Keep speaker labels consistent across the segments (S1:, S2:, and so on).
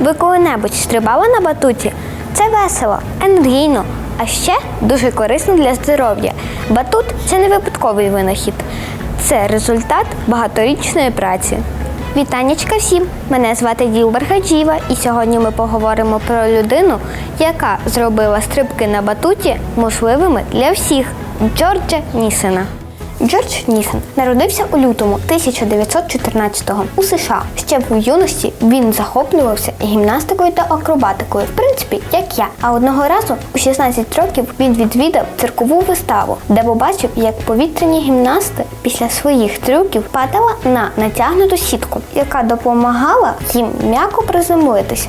S1: Ви коли-небудь стрибали на батуті? Це весело, енергійно, а ще дуже корисно для здоров'я. Батут це не випадковий винахід, це результат багаторічної праці. Вітаннячка всім! Мене звати Ділбер Хаджіва, і сьогодні ми поговоримо про людину, яка зробила стрибки на батуті можливими для всіх Джорджа Нісена. Джордж Нісон народився у лютому 1914-го у США. Ще в юності він захоплювався гімнастикою та акробатикою, в принципі, як я. А одного разу у 16 років він відвідав циркову виставу, де побачив, як повітряні гімнасти після своїх трюків падала на натягнуту сітку, яка допомагала їм м'яко приземлитись.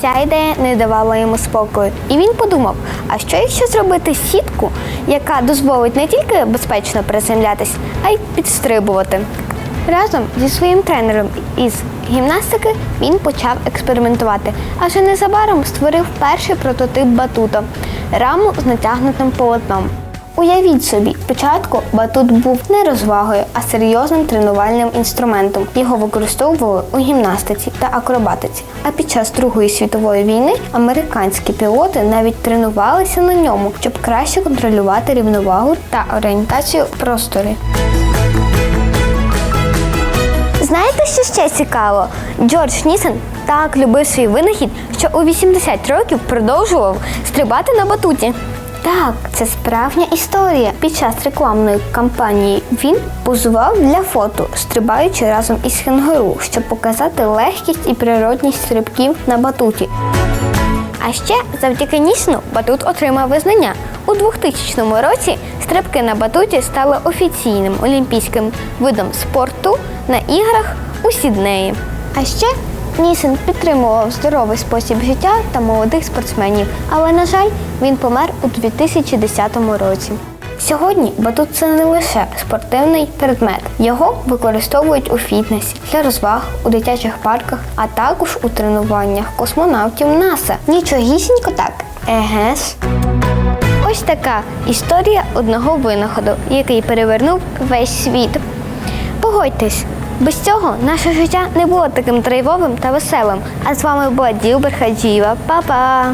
S1: Ця ідея не давала йому спокою, і він подумав: а що якщо зробити сітку, яка дозволить не тільки безпечно приземлятись, а й підстрибувати. Разом зі своїм тренером із гімнастики він почав експериментувати, а вже незабаром створив перший прототип батута раму з натягнутим полотном. Уявіть собі, спочатку батут був не розвагою, а серйозним тренувальним інструментом. Його використовували у гімнастиці та акробатиці. А під час Другої світової війни американські пілоти навіть тренувалися на ньому, щоб краще контролювати рівновагу та орієнтацію в просторі. Знаєте, що ще цікаво? Джордж Нісен так любив свій винахід, що у 80 років продовжував стрибати на батуті. Так, це справжня історія. Під час рекламної кампанії він позував для фото, стрибаючи разом із кенгуру, щоб показати легкість і природність стрибків на батуті. А ще завдяки Нісену батут отримав визнання. У 2000 році стрибки на батуті стали офіційним олімпійським видом спорту на іграх у Сіднеї. А ще Нісен підтримував здоровий спосіб життя та молодих спортсменів, але, на жаль, він помер у 2010 році. Сьогодні батут це не лише спортивний предмет. Його використовують у фітнесі, для розваг, у дитячих парках, а також у тренуваннях космонавтів НАСА. Нічогісінько так. Еге ж. Ось така історія одного винаходу, який перевернув весь світ. Погодьтесь, без цього наше життя не було таким драйвовим та веселим. А з вами була Діл Хаджієва. Па-па!